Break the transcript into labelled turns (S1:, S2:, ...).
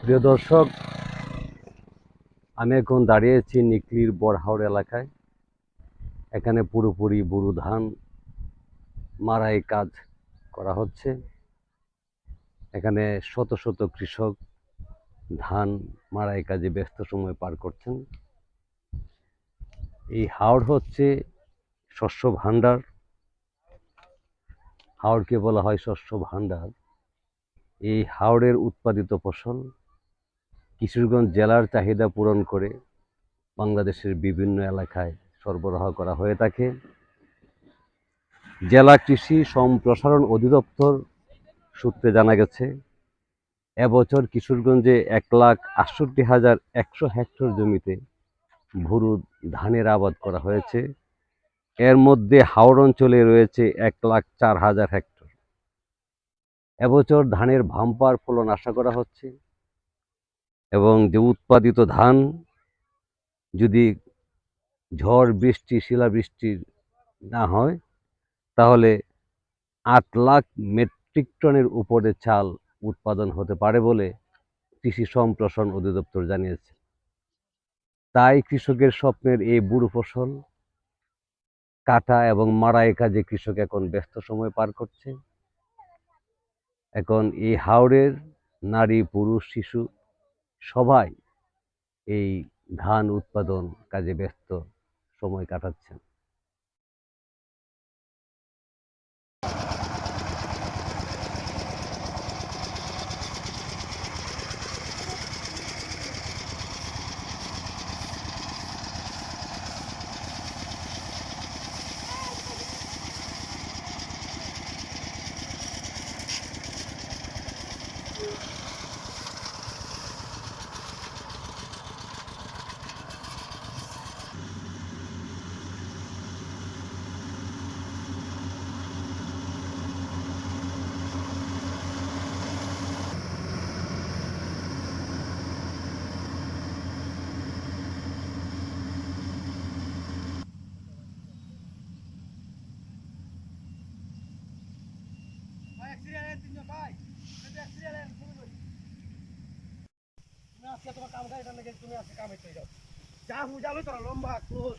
S1: প্রিয় দর্শক, আমি এখন দাঁড়িয়েছি নিকলির বড়হাওড় এলাকায়। এখানে পুরোপুরি বুরু ধান মারাই কাজ করা হচ্ছে। এখানে শত শত কৃষক ধান মারাই কাজে ব্যস্ত সময় পার করছেন। এই হাওড় হচ্ছে শস্য ভাণ্ডার। হাওড়কে বলা হয় শস্য ভাণ্ডার। এই হাওড়ের উৎপাদিত ফসল কিশোরগঞ্জ জেলার চাহিদা পূরণ করে বাংলাদেশের বিভিন্ন এলাকায় সরবরাহ করা হয়ে থাকে। জেলা কৃষি সম্প্রসারণ অধিদপ্তর সূত্রে জানা গেছে, এবছর কিশোরগঞ্জে এক লাখ আটষট্টি হাজার একশো হেক্টর জমিতে ভুরু ধানের আবাদ করা হয়েছে। এর মধ্যে হাওড় অঞ্চলে রয়েছে এক লাখ চার হাজার হেক্টর এবছর ধানের ভাম্পার ফলন আশা করা হচ্ছে এবং যে উৎপাদিত ধান, যদি ঝড় বৃষ্টি, শিলাবৃষ্টি না হয়, তাহলে আট লাখ মেট্রিক টনের উপরে চাল উৎপাদন হতে পারে বলে কৃষি সম্প্রসারণ অধিদপ্তর জানিয়েছে। তাই কৃষকের স্বপ্নের এই বুড়ো ফসল, কাটা এবং মাড়াই কাজে কৃষক এখন ব্যস্ত সময় পার করছে। এখন এই হাওড়ের নারী পুরুষ শিশু সবাই এই ধান উৎপাদন কাজে ব্যস্ত সময় কাটাচ্ছেন।
S2: তুমি আজকে তোমার কাম খাই তুমি আজকে কামে চলে যাও। যা হুজালো তোরা লম্বা ক্লোজ